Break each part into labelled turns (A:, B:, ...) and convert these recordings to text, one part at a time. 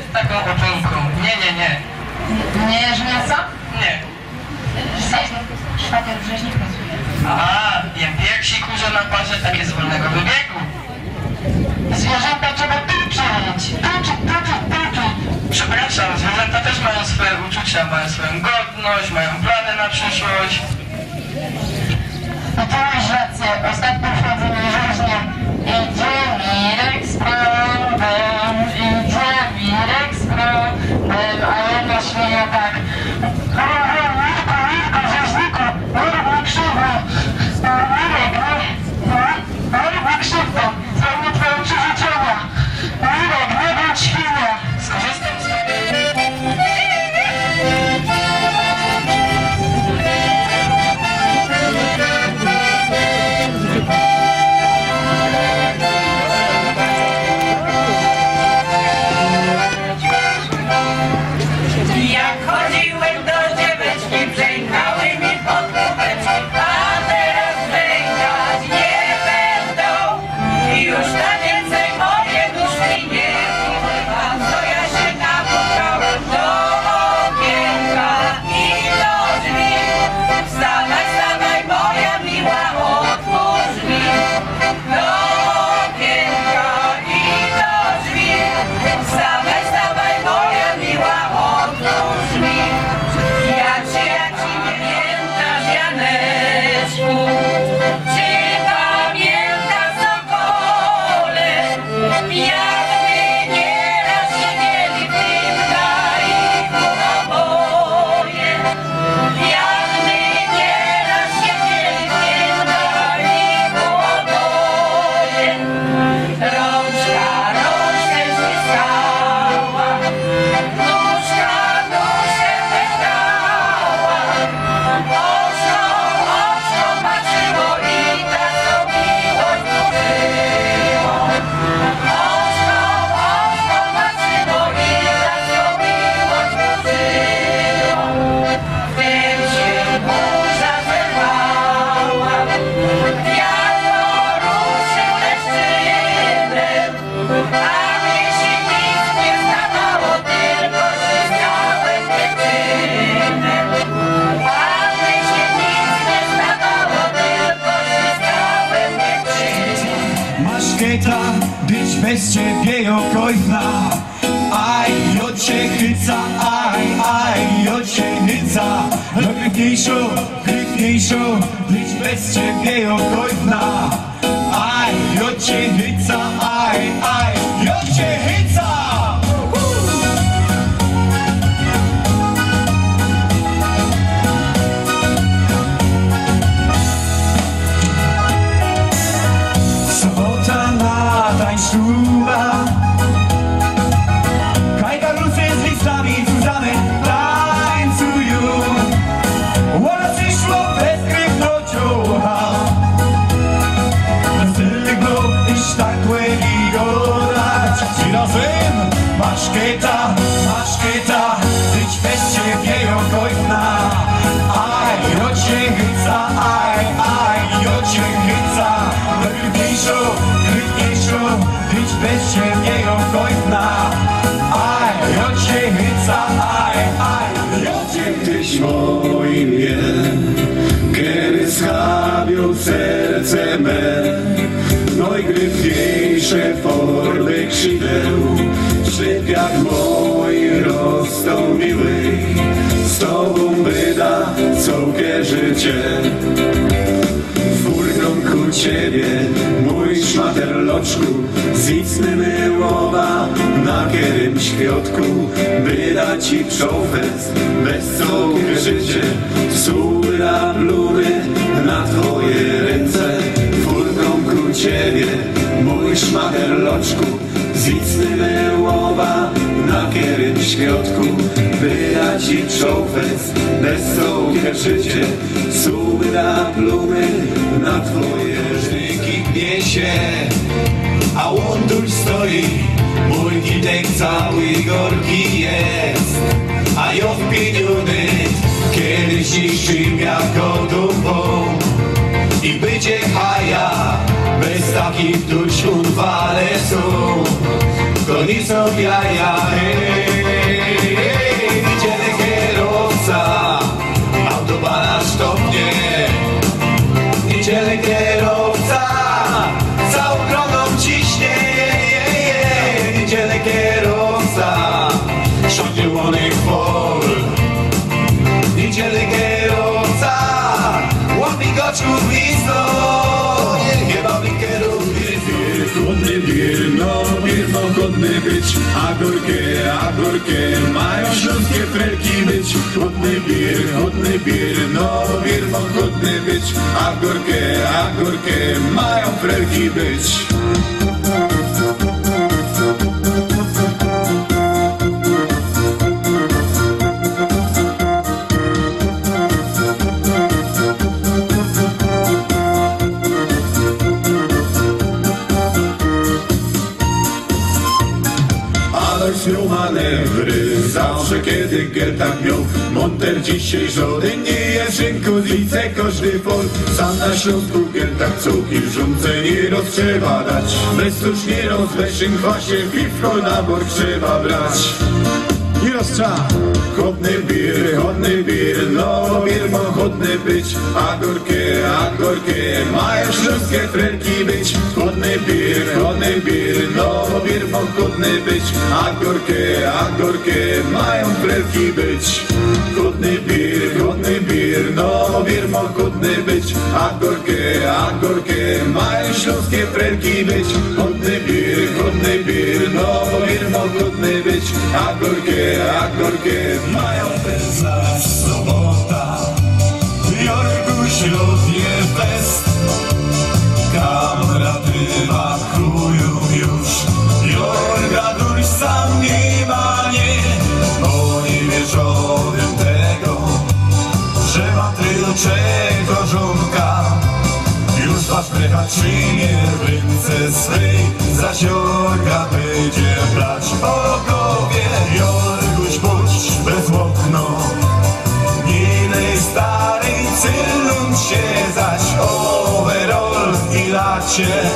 A: z taką oponką. Nie, nie, nie.
B: Nie żmiasa?
A: Nie.
B: Szwagier w rzeźni pracuje.
A: A, jem piersi kurze na parze, takie z wolnego wybiegu.
B: Zwierzęta trzeba tuczyć. Tuczyć, tuczyć, tuczyć.
A: Przepraszam, zwierzęta też mają swoje uczucia, mają swoją godność, mają plany na przyszłość.
B: I tu masz rację. Ostatnio
C: Kliknijszo, kliknijszo, nic
D: bez ciebie okropna Aj, jociewica, aj, aj, jociewica! Sobota na tańszuwa okojna Aj, rocie hyca, aj, aj,
E: Tyś moim je, kiedy schabią serce me, najgryfniejsze formy krzydeł, przy jak moi rosną miły, z tobą byda całkie życie. Furgonku ciebie, szmaterloczku, zicny myłowa na kierym świadku, by dać ci przofec, bez całkie życie, sura blumy na twoje ręce. W furgonku ciebie, mój szmaterloczku, zicny myłowa na kierym świadku, by dać ci przofec, bez całkie życie, sura plumy na twoje się, a łąduś stoi, mój gitek cały gorki jest, a ja pieniądze kiedyś niszczym jako dupą i będzie haja, bez takich dusz unwale są.
D: są jaja. Hej, siądzie łonych pol. Niedzielny kierowca, łapi goczków blisko. Chyba mi kierowcy.
E: Godny bir, no bir, no godny być A górkie, a górkie Mają śląskie frelki być Godny bir, godny bir, no bir, no godny być A górkie, a górkie Mają frelki być Zawsze kiedy Gertak miał Monter dzisiaj żaden nie jest Szynku zlice każdy pol Sam na Śląsku Gertak cuki w żonce nie roztrzeba dać Bez tuż nie rozweszyn kwasie Piwko na bok trzeba brać rozcza. Chodny bir, chodny bir, no bir ma chodny być, a górkie, a górkie, mają śląskie frelki być. Chodny bir, chodny bir, no bir ma chodny być, a górkie, a górkie, mają frelki być. Chodny bir, chodny bir, no bir ma chodny być, a górkie, a górkie, mają śląskie frelki być. Chodny bir, chodny bir, no ma chodny być, a górkie, a górkie mają ten znać sobota. Jorguś lodnie fest, i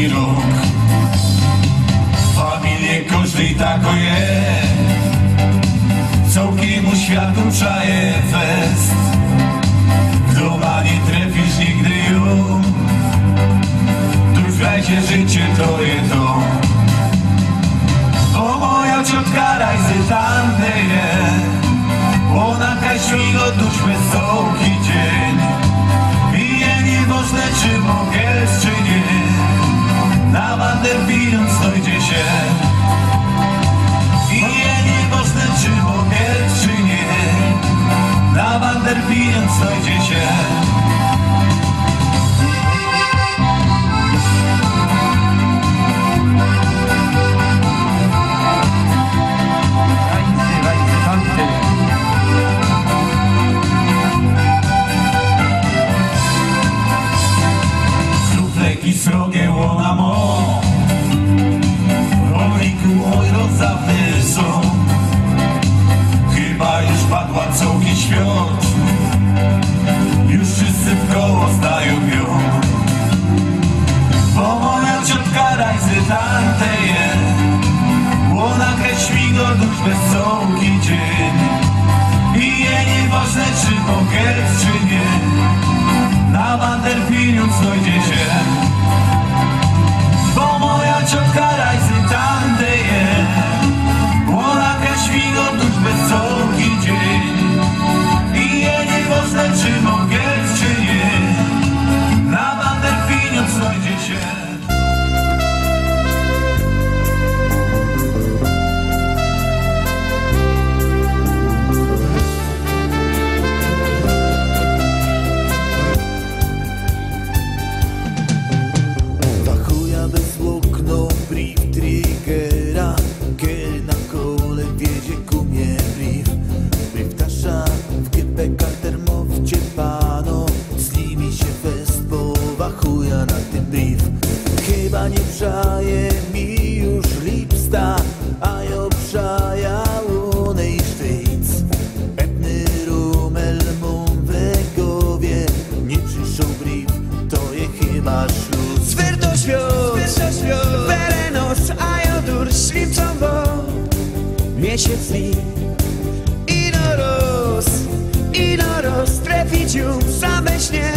E: całki rok. Familię każdej tako je Całkiemu światu czaje fest. W doma nie trafisz nigdy w rajcie życie to je to. O moja ciotka rajzy tamteje Ona kaśmigo tuż bez sołki dzień. Bije nieważne czy mogę czy nie Na wander pijąc dojdzie się. Bije nieważne czy mogę czy nie. Na wander pijąc dojdzie się tamte je Młoda kreś wesołki dzień. I je nieważne czy poker czy nie Na Battlefieldu znajdzie się. Bo moja
F: ciotka rajzy tamte je Młoda kreś migotów wesołki dzień. I je nieważne czy
E: poker
G: wśród Werenos, Ajodur, Ślimczombo Miesięc mi. Inoros, Inoros Trefidium, same śnie.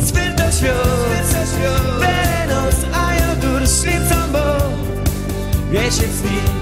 G: Zwyrto świat. Werenos, Ajodur, Ślimczombo Miesięc mi.